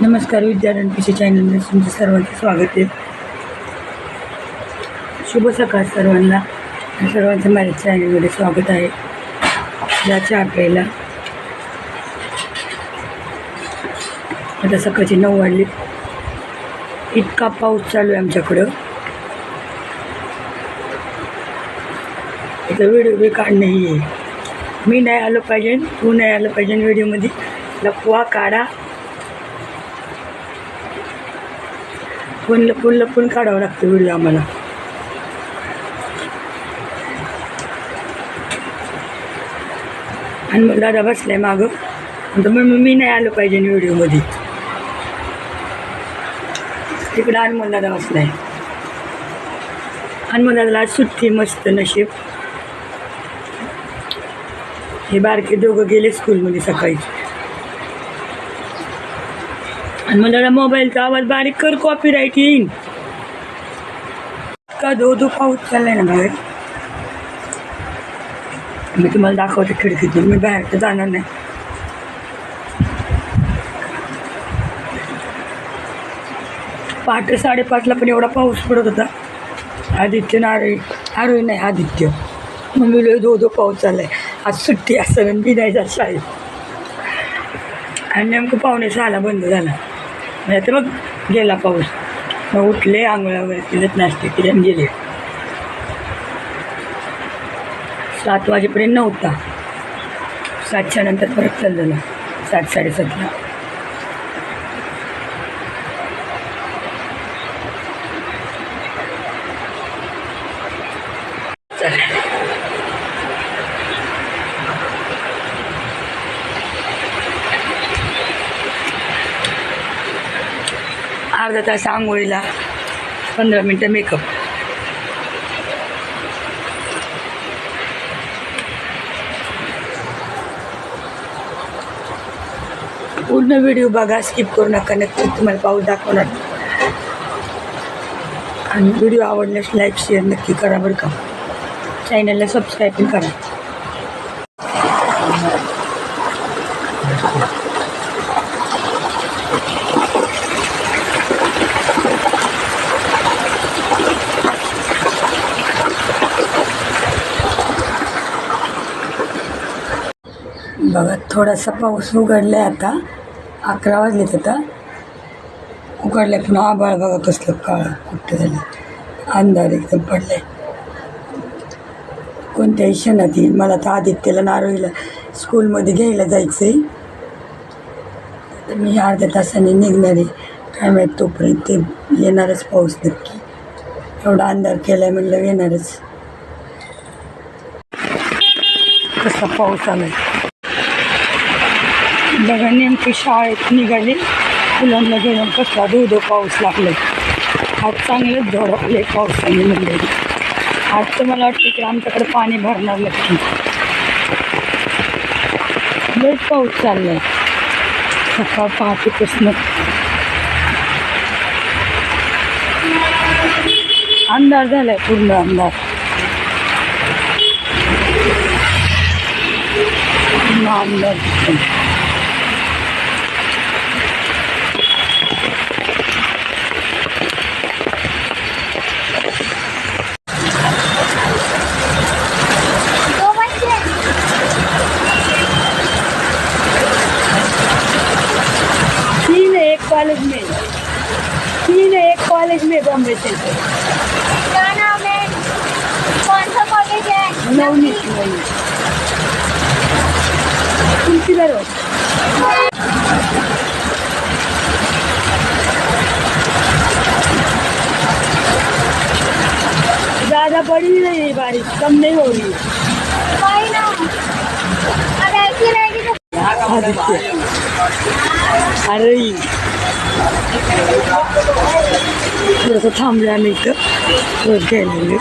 नमस्कार विद्यार्थी P C चॅनलमध्ये तुमचं सर्वांचं स्वागत आहे. शुभ सकाळ सर्वांना. सर्वांचं माझ्या चॅनलमध्ये स्वागत आहे. या चार प्यायला आता सकाळची नऊ वाजली. इतका पाऊस चालू आहे आमच्याकडं. इथं व्हिडिओ बी काढणंही आहे. मी नाही आलो पाहिजे तू नाही आलं पाहिजे व्हिडिओमध्ये. लपवा काढा. लपून लपून लपून काढावं लागतं व्हिडिओ आम्हाला. आणि मग दादा बसलाय मागं. तर मग मी नाही आलो पाहिजे व्हिडिओमध्ये तिकडं अनमोल दादा बसलाय. अनमोल दादाला आज सुट्टी मस्त नशीब. हे बारके दोघं गेले स्कूलमध्ये सकाळी. आणि मला जरा मोबाईलचा आवाज बारीक कर कॉपी राईट येईन. का दो दो पाऊस चाललाय ना बाहेर? मी तुम्हाला दाखवते खिडकीतून मी बाहेर तर जाणार नाही. पहाटे साडेपाचला पण एवढा पाऊस पडत होता. आदित्य नारळी आरोही नाही आदित्य. मग मी लय दो दो पाऊस चाललाय. आज सुट्टी असताना मी नाही जात शाळेत. आणि नेमकं पाहुणे सहाला बंद झाला. म्हणजे मग गेला पाऊस. मग उठले आंघोळ्या वगैरे केलेत नाश्ते केले आणि गेले. सात वाजेपर्यंत नव्हता. सातच्या नंतर परत चाललेला. सात साडेसातला. अर्धा तास आंघोळीला पंधरा मिनटं मेकअप पूर्ण व्हिडिओ बघा स्किप करू नका नक्की तुम्हाला पाऊस दाखवणार. आणि व्हिडिओ आवडल्यास लाईक शेअर नक्की करा बरं का. चॅनलला सबस्क्राईब करा. बघा थोडासा पाऊस उघडला आहे आता. अकरा वाजलेत आता. उघडल्या पण आबाळ बघा कसलं काळं कुठं झालं. अंधार एकदम पडलाय. कोणत्याही क्षणात येईल. मला तर आदित्यला नारोईला स्कूलमध्ये घ्यायला जायचं आहे तर मी अर्ध्या तासाने निघणार आहे. काय माहीत तोपर्यंत ते येणारच पाऊस नक्की. एवढा अंधार केलाय म्हणलं येणारच. कसा पाऊस आलाय. बघा नेमकी शाळेत निघाली. मुलांना घेऊन कसला धो धो पाऊस लागले. आज चांगलंच धडकले पावसाने म्हणजे आज तर मला वाटतं की आमच्याकडे पाणी भरणार नक्की. लयच पाऊस चाललाय. सकाळ पहाटेपासून. अंधार झालाय पूर्ण अंधार. पूर्ण अंधार दिसतोय. तीन है एक कॉलेज में तीन है एक कॉलेज नवनीत नवनीत. किधर हो ज़्यादा बड़ी नहीं बारिश कम नहीं हो रही कोई ना. अब ऐसी रहेगी तो आदित्य. अरे. थोडंसं थांबलं आम्ही इथं. वर घ्यायला